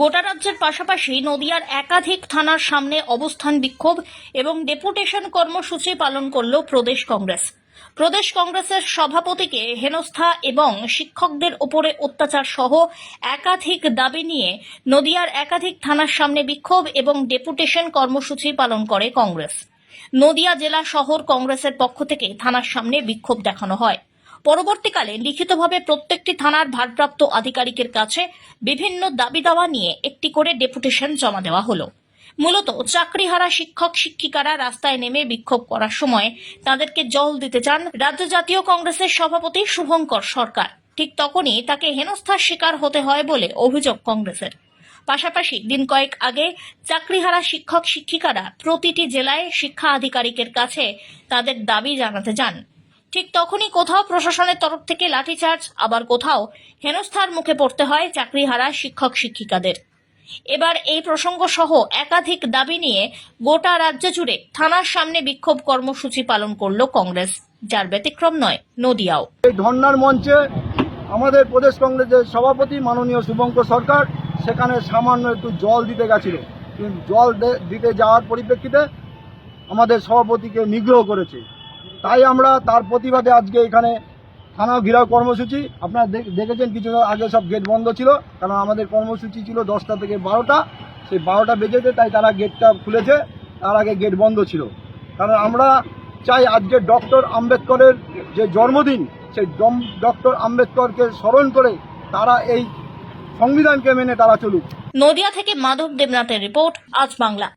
গোটা রাজ্যের পাশাপাশি নদিয়ার একাধিক থানার সামনে অবস্থান বিক্ষোভ এবং ডেপুটেশন কর্মসূচি পালন করল প্রদেশ কংগ্রেস। প্রদেশ কংগ্রেসের সভাপতিকে হেনস্থা এবং শিক্ষকদের ওপরে অত্যাচার সহ একাধিক দাবি নিয়ে নদিয়ার একাধিক থানার সামনে বিক্ষোভ এবং ডেপুটেশন কর্মসূচি পালন করে কংগ্রেস। নদিয়া জেলা শহর কংগ্রেসের পক্ষ থেকে থানার সামনে বিক্ষোভ দেখানো হয়। পরবর্তীকালে লিখিতভাবে প্রত্যেকটি থানার ভারপ্রাপ্ত আধিকারিকের কাছে বিভিন্ন দাবি দাওয়া নিয়ে একটি করে ডেপুটেশন জমা দেওয়া হলো। মূলত চাকরিহারা শিক্ষক শিক্ষিকারা রাস্তায় নেমে বিক্ষোভ করার সময় তাদেরকে জল দিতে চান রাজ্য জাতীয় কংগ্রেসের সভাপতি শুভঙ্কর সরকার। ঠিক তখনই তাকে হেনস্থার শিকার হতে হয় বলে অভিযোগ কংগ্রেসের। পাশাপাশি দিন কয়েক আগে চাকরিহারা শিক্ষক শিক্ষিকারা প্রতিটি জেলায় শিক্ষা আধিকারিকের কাছে তাদের দাবি জানাতে যান। ঠিক তখনই কোথাও প্রশাসনের তরফ থেকে লাঠিচার্জ, আবার কোথাও হেনস্থার মুখে পড়তে হয় চাকরিহারা শিক্ষক শিক্ষিকাদের। এবার এই প্রসঙ্গ সহ একাধিক দাবি নিয়ে গোটা রাজ্য জুড়ে থানার সামনে বিক্ষোভ কর্মসূচি পালন করল কংগ্রেস, যার ব্যতিক্রম নয়, নদিয়াও। এই ধর্নার মঞ্চে আমাদের প্রদেশ কংগ্রেসের সভাপতি মাননীয় শুভঙ্কর সরকার সেখানে সামান্য একটু জল দিতে গেছিল। কিন্তু জল দিতে যাওয়ার পরিপ্রেক্ষিতে আমাদের সভাপতিকে নিগ্রহ করেছে। তাই আমরা তার প্রতিবাদে আজকে এখানে থানা ঘেরাও কর্মসূচি। আপনারা দেখেছেন কিছু আগে সব গেট বন্ধ ছিল কারণ আমাদের কর্মসূচি ছিল দশটা থেকে বারোটা। সেই বারোটা বেজেছে, তাই তারা গেটটা খুলেছে। তার আগে গেট বন্ধ ছিল। কারণ আমরা চাই আজকে ডক্টর আম্বেদকরের যে জন্মদিন, সেই ডক্টর আম্বেদকরকে স্মরণ করে তারা এই সংবিধানকে মেনে তারা চলুক। নদিয়া থেকে মাধব দেবনাথের রিপোর্ট, আজ বাংলা।